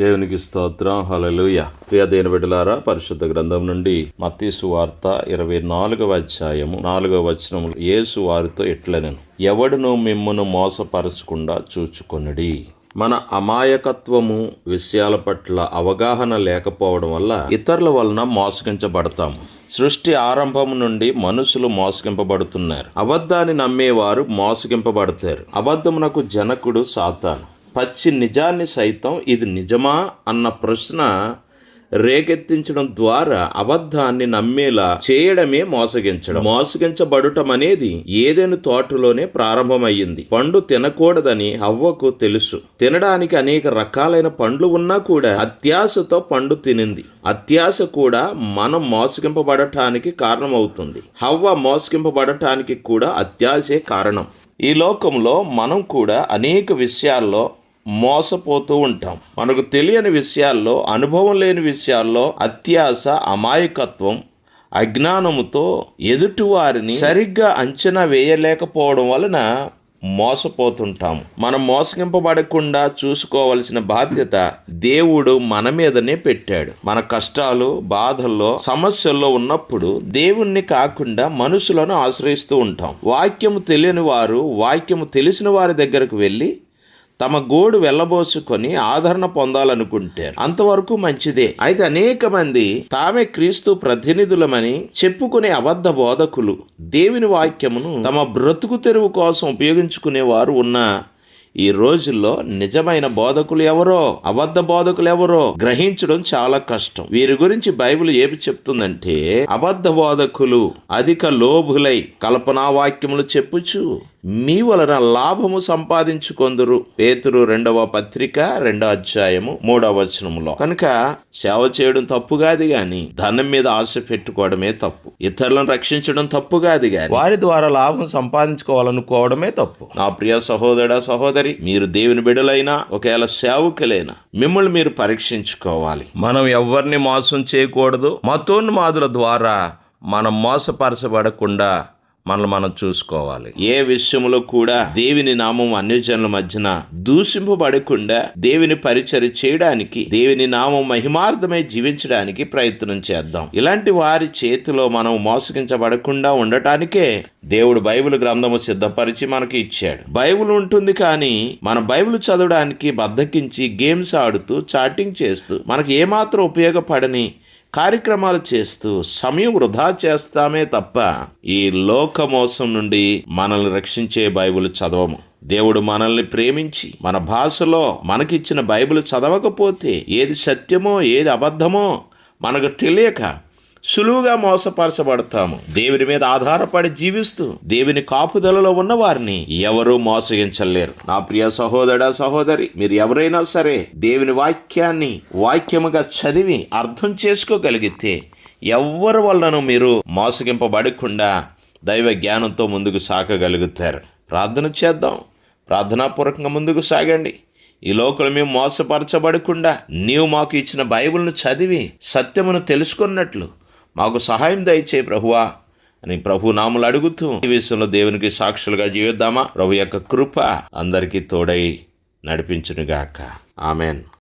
దేవునికి స్తోత్రం. హలలుయ ప్రియ దేని బిడ్డలారా పరిశుద్ధ గ్రంథం నుండి మత్తీసు వార్త ఇరవై నాలుగవ అధ్యాయము నాలుగవ వచనములు. యేసు వారితో ఎట్లనెను? ఎవడును మిమ్మును మోసపరచకుండా చూచుకొనుడి. మన అమాయకత్వము విషయాల పట్ల అవగాహన లేకపోవడం వల్ల ఇతరుల వలన మోసగించబడతాము. సృష్టి ఆరంభం నుండి మనుషులు మోసగింపబడుతున్నారు. అబద్ధాన్ని నమ్మేవారు మోసగింపబడతారు. అబద్ధమునకు జనకుడు సాతాను. పచ్చి నిజాన్ని సైతం ఇది నిజమా అన్న ప్రశ్న రేకెత్తించడం ద్వారా అబద్ధాన్ని నమ్మేలా చేయడమే మోసగించడం. మోసగించబడటం అనేది ఏదైనా తోటలోనే ప్రారంభమయ్యింది. పండు తినకూడదని హవ్వకు తెలుసు. తినడానికి అనేక రకాలైన పండ్లు ఉన్నా కూడా అత్యాశతో పండు తినింది. అత్యాశ కూడా మనం మోసగింపబడటానికి కారణమవుతుంది. హవ్వ మోసగింపబడటానికి కూడా అత్యాశే కారణం. ఈ లోకంలో మనం కూడా అనేక విషయాల్లో మోసపోతూ ఉంటాం. మనకు తెలియని విషయాల్లో అనుభవం లేని విషయాల్లో అత్యాశ అమాయకత్వం అజ్ఞానముతో ఎదుటివారిని సరిగ్గా అంచనా వేయలేకపోవడం వలన మోసపోతుంటాము మనం మోసగింపబడకుండా చూసుకోవలసిన బాధ్యత దేవుడు మన మీదనే పెట్టాడు. మన కష్టాలు బాధల్లో సమస్యల్లో ఉన్నప్పుడు దేవుణ్ణి కాకుండా మనుషులను ఆశ్రయిస్తూ ఉంటాం. వాక్యము తెలియని వారు వాక్యము తెలిసిన వారి దగ్గరకు వెళ్ళి తమ గోడు వెళ్ళబోసుకొని ఆదరణ పొందాలనుకుంటారు. అంతవరకు మంచిదే. అయితే అనేక మంది తామే క్రీస్తు ప్రతినిధులమని చెప్పుకునే అబద్ధ బోధకులు దేవుని వాక్యమును తమ బ్రతుకు తెరువు కోసం ఉపయోగించుకునే వారు ఉన్న ఈ రోజుల్లో నిజమైన బోధకులు ఎవరో అబద్ధ బోధకులు ఎవరో గ్రహించడం చాలా కష్టం. వీరి గురించి బైబిల్ ఏమి చెప్తుందంటే అబద్ధ బోధకులు అధిక లోభులై కల్పనా వాక్యములు చెప్పుచు మీ వలన లాభము సంపాదించుకొందురు. పేతురు రెండవ పత్రిక రెండో అధ్యాయము మూడవ వచనములో. కనుక సేవ చేయడం తప్పు కాదు గాని ధనం మీద ఆశ పెట్టుకోవడమే తప్పు. ఇతరులను రక్షించడం తప్పు కాదు గాని వారి ద్వారా లాభం సంపాదించుకోవాలనుకోవడమే తప్పు. నా ప్రియ సహోదర సహోదరి మీరు దేవుని బిడలైనా ఒకవేళ సేవకులైనా మిమ్మల్ని మీరు పరీక్షించుకోవాలి. మనం ఎవరిని మోసం చేయకూడదు. మతోన్మాదుల ద్వారా మనం మోసపరచబడకుండా మనల్ని మనం చూసుకోవాలి. ఏ విషయంలో కూడా దేవుని నామం అన్యజనుల మధ్యన దూషింపబడకుండా దేవుని పరిచర్య చేయడానికి దేవుని నామం మహిమార్థమై జీవించడానికి ప్రయత్నం చేద్దాం. ఇలాంటి వారి చేతిలో మనం మోసగించబడకుండా ఉండటానికే దేవుడు బైబిల్ గ్రంథము సిద్ధపరిచి మనకి ఇచ్చాడు. బైబిల్ ఉంటుంది కానీ మన బైబిల్ చదవడానికి బద్దకించి గేమ్స్ ఆడుతూ చాటింగ్ చేస్తూ మనకి ఏమాత్రం ఉపయోగపడని కార్యక్రమాలు చేస్తూ సమయం వృధా చేస్తామే తప్ప ఈ లోక మోసం నుండి మనల్ని రక్షించే బైబుల్ చదవము. దేవుడు మనల్ని ప్రేమించి మన భాషలో మనకిచ్చిన బైబిల్ చదవకపోతే ఏది సత్యమో ఏది అబద్ధమో మనకు తెలియక సులువుగా మోసపరచబడతాము. దేవుని మీద ఆధారపడి జీవిస్తూ దేవుని కాపుదలలో ఉన్న వారిని ఎవరూ మోసగించలేరు. నా ప్రియ సహోదర సహోదరి మీరు ఎవరైనా సరే దేవుని వాక్యాన్ని వాక్యముగా చదివి అర్థం చేసుకోగలిగితే ఎవరి వలనను మీరు మోసగింపబడకుండా దైవ జ్ఞానంతో ముందుకు సాగగలుగుతారు. ప్రార్థన చేద్దాం. ప్రార్థనాపూర్వకంగా ముందుకు సాగండి. ఈ లోకలు మేము మోసపరచబడకుండా నీవు మాకు ఇచ్చిన బైబిల్ను చదివి సత్యమును తెలుసుకున్నట్లు మాకు సహాయం దయచే ప్రభువా అని ప్రభు నాములు అడుగుతూ ఈ విషయంలో దేవునికి సాక్షులుగా జీవిద్దామా? ప్రభు యొక్క కృప అందరికీ తోడై నడిపించునుగాక. ఆమెన్.